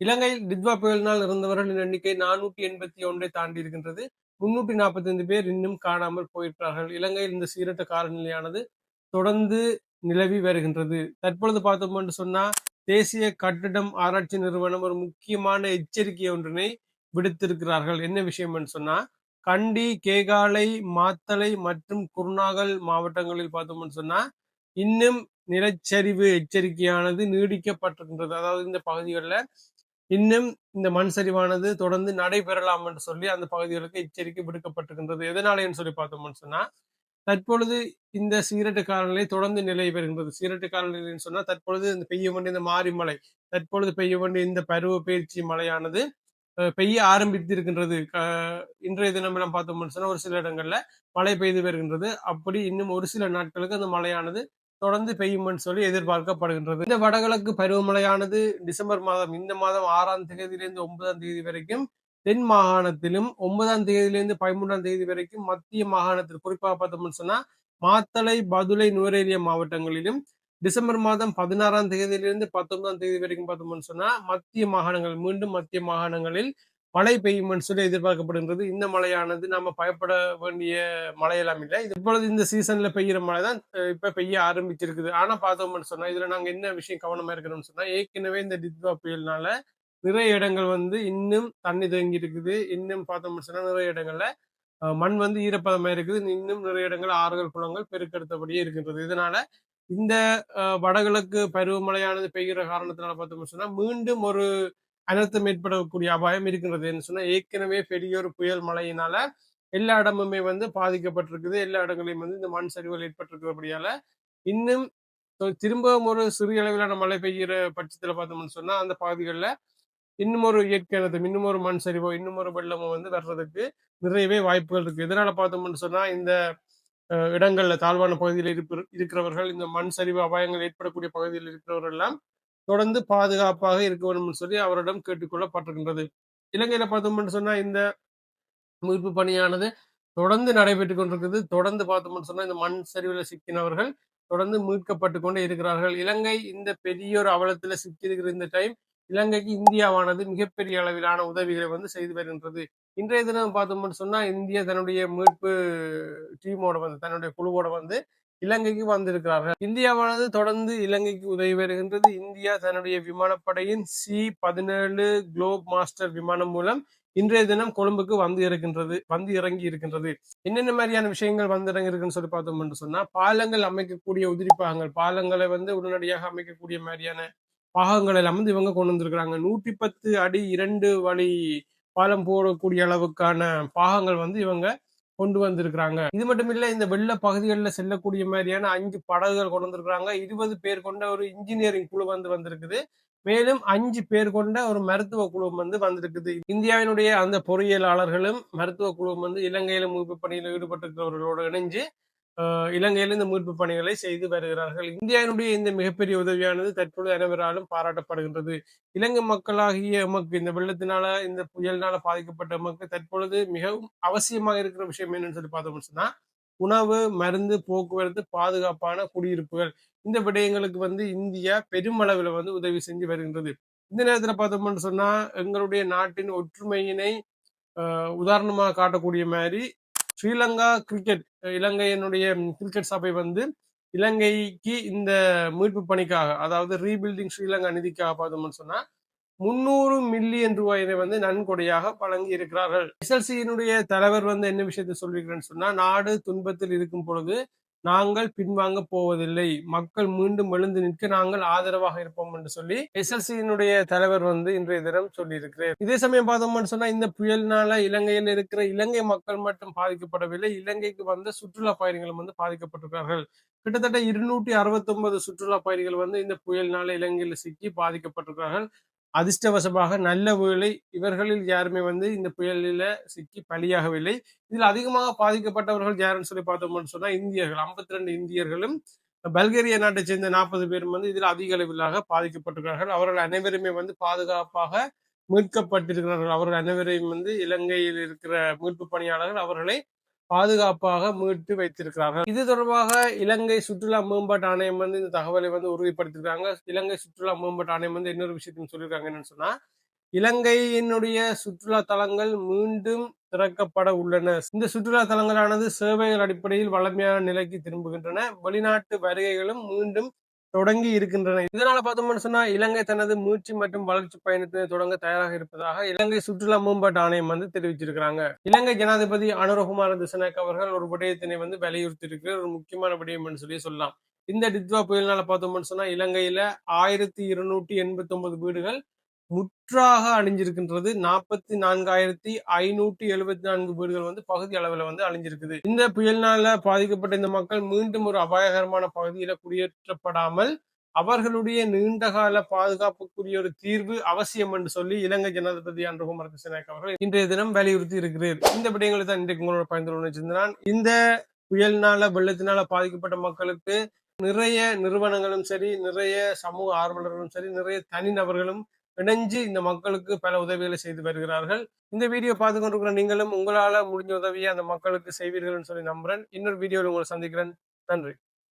இலங்கையில் டிட்வா புயலினால் இறந்தவர்களின் எண்ணிக்கை நானூற்றி எண்பத்தி ஒன்றை தாண்டி இருக்கின்றது முன்னூற்றி நாற்பத்தைந்து பேர் இன்னும் காணாமல் போயிருக்கிறார்கள். இலங்கையில் இந்த சீரற்ற காலநிலையானது தொடர்ந்து நிலவி வருகின்றது. தற்பொழுது பார்த்தோம் என்று சொன்னா தேசிய கட்டிடம் ஆராய்ச்சி நிறுவனம் ஒரு முக்கியமான எச்சரிக்கை ஒன்றினை விடுத்திருக்கிறார்கள். என்ன விஷயம் என்று சொன்னா கண்டி கேகாலை மாத்தளை மற்றும் குருநாகல் மாவட்டங்களில் பார்த்தோம்னு சொன்னா இன்னும் நிலச்சரிவு எச்சரிக்கையானது நீடிக்கப்பட்டிருக்கின்றது. அதாவது இந்த பகுதிகளில் இன்னும் இந்த மண் சரிவானது தொடர்ந்து நடைபெறலாம் என்று சொல்லி அந்த பகுதிகளுக்கு எச்சரிக்கை விடுக்கப்பட்டிருக்கின்றது. எதனாலேன்னு சொல்லி பார்த்தோம்னு சொன்னா தற்பொழுது இந்த சீரட்டு காலநிலை தொடர்ந்து நிலை பெறுகின்றது. சீரட்டு காலநிலைன்னு சொன்னா தற்பொழுது இந்த பெய்ய வேண்டிய இந்த மாரி மலை தற்பொழுது பெய்ய வேண்டிய இந்த பருவ பயிற்சி மழையானது பெய்ய ஆரம்பித்திருக்கின்றது. இன்றைய தினம் எல்லாம் பார்த்தோம்னு சொன்னா ஒரு சில இடங்கள்ல மழை பெய்து வருகின்றது. அப்படி இன்னும் ஒரு சில நாட்களுக்கு அந்த மழையானது தொடர்ந்து பெய்யும்னு சொல்லி எதிர்பார்க்கப்படுகின்றது. இந்த வடகிழக்கு பருவமழையானது டிசம்பர் மாதம் இந்த மாதம் ஆறாம் தேதியிலிருந்து ஒன்பதாம் தேதி வரைக்கும் தென் மாகாணத்திலும் ஒன்பதாம் தேதியிலிருந்து பதிமூன்றாம் தேதி வரைக்கும் மத்திய மாகாணத்தில் குறிப்பாக பார்த்தோம்னு சொன்னா மாத்தளை பதுளை நுவரேலிய மாவட்டங்களிலும் டிசம்பர் மாதம் பதினாறாம் தேதியிலிருந்து பத்தொன்பதாம் தேதி வரைக்கும் பார்த்தோம்னு சொன்னா மத்திய மாகாணங்கள் மீண்டும் மத்திய மாகாணங்களில் மழை பெய்யும் சொல்லி எதிர்பார்க்கப்படுகின்றது. இந்த மழையானது நாம பயப்பட வேண்டிய மழையெல்லாம் இல்லை. இப்பொழுது இந்த சீசன்ல பெய்யுற மழை தான் இப்ப பெய்ய ஆரம்பிச்சிருக்குது. ஆனா பார்த்தோம்னு சொன்னா இதுல நாங்க என்ன விஷயம் கவனமா இருக்கணும்னு சொன்னா ஏற்கனவே இந்த டித்வா புயல்னால நிறைய இடங்கள் வந்து இன்னும் தண்ணி தேங்கி இருக்குது. இன்னும் பார்த்தோம்னு சொன்னா நிறைய இடங்கள்ல மண் வந்து ஈரப்பதமா இருக்குது. இன்னும் நிறைய இடங்கள் ஆறுகள் குளங்கள் பெருக்கெடுத்தபடியே இருக்கின்றது. இதனால இந்த வடகிழக்கு பருவமழையானது பெய்கிற காரணத்தினால பார்த்தோம்னு சொன்னா மீண்டும் ஒரு அனர்த்தம் ஏற்படக்கூடிய அபாயம் இருக்கின்றது சொன்னா ஏற்கனவே பெரிய ஒரு புயல் மழையினால எல்லா இடமுமே வந்து பாதிக்கப்பட்டிருக்குது. எல்லா இடங்களையும் வந்து இந்த மண் சரிவுகள் ஏற்பட்டிருக்கிறபடியால இன்னும் திரும்பவும் ஒரு சிறிய அளவிலான மழை பெய்கிற பட்சத்தில் பார்த்தோம்னு சொன்னா அந்த பகுதிகளில் இன்னும் ஒரு இயற்கை அனர்த்தம் இன்னும் ஒரு மண் சரிவோ இன்னும் ஒரு வெள்ளமோ வந்து வர்றதுக்கு நிறையவே வாய்ப்புகள் இருக்கு. எதனால பார்த்தோம்னு சொன்னா இந்த இடங்கள்ல தாழ்வான பகுதியில் இருக்கிறவர்கள் இந்த மண் சரிவு அபாயங்கள் ஏற்படக்கூடிய பகுதியில் இருக்கிறவர்கள் எல்லாம் தொடர்ந்து பாதுகாப்பாக இருக்க வேண்டும் சொல்லி அவரிடம் கேட்டுக்கொள்ளப்பட்டிருக்கின்றது. இலங்கையில பார்த்தோம்னு சொன்னா இந்த மீட்பு பணியானது தொடர்ந்து நடைபெற்றுக் கொண்டிருக்கிறது. தொடர்ந்து பார்த்தோம்னு சொன்னா இந்த மண் சரிவில் சிக்கினவர்கள் தொடர்ந்து மீட்கப்பட்டு கொண்டே இருக்கிறார்கள். இலங்கை இந்த பெரிய ஒரு அவலத்துல சிக்கியிருக்கிற இந்த டைம் இலங்கைக்கு இந்தியாவானது மிகப்பெரிய அளவிலான உதவிகளை வந்து செய்து வருகின்றது. இன்றைய தினம் பார்த்தோம்னு சொன்னா இந்தியா தன்னுடைய மீட்பு டீமோட வந்து தன்னுடைய குழுவோட வந்து இலங்கைக்கு வந்திருக்கிறார்கள். இந்தியாவானது தொடர்ந்து இலங்கைக்கு உதவி வருகின்றது. இந்தியா தன்னுடைய விமானப்படையின் சி பதினேழு குளோப் மாஸ்டர் விமானம் மூலம் இன்றைய தினம் கொழும்புக்கு வந்து இருக்கின்றது வந்து இறங்கி இருக்கின்றது. என்னென்ன மாதிரியான விஷயங்கள் வந்து இறங்கி இருக்குன்னு சொல்லி பார்த்தோம் என்று சொன்னா பாலங்கள் அமைக்கக்கூடிய உதிரி பாகங்கள் பாலங்களை வந்து உடனடியாக அமைக்கக்கூடிய மாதிரியான பாகங்கள் எல்லாம் வந்து இவங்க கொண்டு வந்திருக்கிறாங்க. நூற்றி பத்து அடி இரண்டு வழி பாலம் போடக்கூடிய அளவுக்கான பாகங்கள் வந்து இவங்க கொண்டு வந்திருக்கிறாங்க. இது மட்டும் இல்ல இந்த வெள்ள பகுதிகளில் செல்லக்கூடிய மாதிரியான அஞ்சு படகுகள் கொண்டு வந்திருக்கிறாங்க. இருபது பேர் கொண்ட ஒரு இன்ஜினியரிங் குழு வந்து வந்திருக்குது. மேலும் அஞ்சு பேர் கொண்ட ஒரு மருத்துவ குழு வந்து வந்திருக்குது. இந்தியாவினுடைய அந்த பொறியியலாளர்களும் மருத்துவ குழுவும் வந்து இலங்கையில மீட்பு பணியில் ஈடுபட்டிருக்கிறவர்களோடு இணைஞ்சு இலங்கையில் இந்த மீட்பு பணிகளை செய்து வருகிறார்கள். இந்தியாவினுடைய இந்த மிகப்பெரிய உதவியானது தற்பொழுது அனைவராலும் பாராட்டப்படுகின்றது. இலங்கை மக்களாகிய எமக்கு இந்த வெள்ளத்தினால இந்த புயலினால பாதிக்கப்பட்ட எமக்கு தற்பொழுது மிகவும் அவசியமாக இருக்கிற விஷயம் என்னன்னு சொல்லி பார்த்தோம்னு சொன்னா உணவு மருந்து போக்குவரத்து பாதுகாப்பான குடியிருப்புகள். இந்த விடயங்களுக்கு வந்து இந்தியா பெருமளவில் வந்து உதவி செஞ்சு வருகின்றது. இந்த நேரத்தில் பார்த்தோம்னு சொன்னா எங்களுடைய நாட்டின் ஒற்றுமையினை உதாரணமாக காட்டக்கூடிய மாதிரி ஸ்ரீலங்கா கிரிக்கெட் இலங்கையினுடைய கிரிக்கெட் சபை வந்து இலங்கைக்கு இந்த மீட்பு பணிக்காக அதாவது ரீபில்டிங் ஸ்ரீலங்கா நிதிக்காக பார்த்தோம்னு சொன்னா முன்னூறு மில்லியன் ரூபாயினை வந்து நன்கொடையாக வழங்கி இருக்கிறார்கள். எஸ்எல்சியினுடைய தலைவர் வந்து என்ன விஷயத்தை சொல்லியிருக்கிறேன்னு சொன்னா நாடு துன்பத்தில் இருக்கும் பொழுது நாங்கள் பின்வாங்க போவதில்லை. மக்கள் மீண்டும் எழுந்து நிற்க நாங்கள் ஆதரவாக இருப்போம் என்று சொல்லி எஸ்எல்சியினுடைய தலைவர் வந்து இன்றைய தினம் சொல்லியிருக்கிறேன் இதே சமயம் பார்த்தோம்னு சொன்னா இந்த புயல்னால இலங்கையில் இருக்கிற இலங்கை மக்கள் மட்டும் பாதிக்கப்படவில்லை. இலங்கைக்கு வந்த சுற்றுலா பயணிகளும் வந்து பாதிக்கப்பட்டிருக்கிறார்கள். கிட்டத்தட்ட இருநூற்றி அறுபத்தி ஒன்பது சுற்றுலா பயணிகள் வந்து இந்த புயல்னால இலங்கையில் சிக்கி பாதிக்கப்பட்டிருக்கிறார்கள். அதிர்ஷ்டவசமாக நல்ல வேலை இவர்களில் யாருமே வந்து இந்த புயலில் சிக்கி பலியாகவில்லை. இதில் அதிகமாக பாதிக்கப்பட்டவர்கள் யாருன்னு சொல்லி பார்த்தோம்னு சொன்னால் இந்தியர்கள். ஐம்பத்தி ரெண்டு இந்தியர்களும் பல்கேரிய நாட்டை சேர்ந்த நாற்பது பேரும் வந்து இதில் அதிக அளவிலாக பாதிக்கப்பட்டிருக்கிறார்கள். அவர்கள் அனைவருமே வந்து பாதுகாப்பாக மீட்கப்பட்டிருக்கிறார்கள். அவர்கள் அனைவரையும் வந்து இலங்கையில் இருக்கிற மீட்பு பணியாளர்கள் அவர்களை பாதுகாப்பாக மீட்டு வைத்திருக்கிறார்கள். இது தொடர்பாக இலங்கை சுற்றுலா மேம்பாட்டு ஆணையம் வந்து இந்த தகவலை வந்து உறுதிப்படுத்திருக்காங்க. இலங்கை சுற்றுலா மேம்பாட்டு ஆணையம் வந்து இன்னொரு விஷயத்தையும் சொல்லியிருக்காங்க. என்னன்னு சொன்னா இலங்கையினுடைய சுற்றுலா தலங்கள் மீண்டும் திறக்கப்பட உள்ளன. இந்த சுற்றுலா தலங்களானது சேவைகள் அடிப்படையில் வளமையான நிலைக்கு திரும்புகின்றன. வெளிநாட்டு வருகைகளும் மீண்டும் தொடங்கி இருக்கின்றன. இதனால பார்த்தோம்னு சொன்னா இலங்கை தனது மூச்சு மற்றும் வளர்ச்சி பயணத்தை தொடங்க தயாராக இருப்பதாக இலங்கை சுற்றுலா மேம்பாட்டு ஆணையம் வந்து தெரிவிச்சிருக்கிறாங்க. இலங்கை ஜனாதிபதி அனுரகுமார திசநாயக் அவர்கள் ஒரு விடயத்தினை வந்து வலியுறுத்தி இருக்கிற ஒரு முக்கியமான விடயம் சொல்லி சொல்லலாம். இந்த டித்வா புயல்னால பார்த்தோம்னு சொன்னா இலங்கையில ஆயிரத்தி இருநூற்றி எண்பத்தி ஒன்பது வீடுகள் முற்றாக அழிஞ்சிருக்கின்றது. நாற்பத்தி நான்காயிரத்தி ஐநூற்றி எழுபத்தி நான்கு வீடுகள் வந்து பகுதி அளவில் வந்து அழிஞ்சிருக்குது. இந்த புயலினால பாதிக்கப்பட்ட இந்த மக்கள் மீண்டும் ஒரு அபாயகரமான பகுதியில குடியேற்றப்படாமல் அவர்களுடைய நீண்டகால பாதுகாப்புக்குரிய ஒரு தீர்வு அவசியம் என்று சொல்லி இலங்கை ஜனாதிபதி அன்றுகுமார் கிருஷ்ணநாயக் அவர்கள் இன்றைய தினம் வலியுறுத்தி இருக்கிறார். இந்த விடயங்களை தான் இன்றைக்கு உங்களோட பயந்து வச்சிருந்தான். இந்த புயலினால வெள்ளத்தினால பாதிக்கப்பட்ட மக்களுக்கு நிறைய நிறுவனங்களும் சரி நிறைய சமூக ஆர்வலர்களும் சரி நிறைய தனிநபர்களும் இணைஞ்சு இந்த மக்களுக்கு பல உதவிகளை செய்து வருகிறார்கள். இந்த வீடியோ பார்த்து கொண்டிருக்கிற நீங்களும் உங்களால முடிஞ்ச உதவியை அந்த மக்களுக்கு செய்வீர்கள்னு சொல்லி நம்புறேன். இன்னொரு வீடியோவில் உங்களை சந்திக்கிறேன். நன்றி.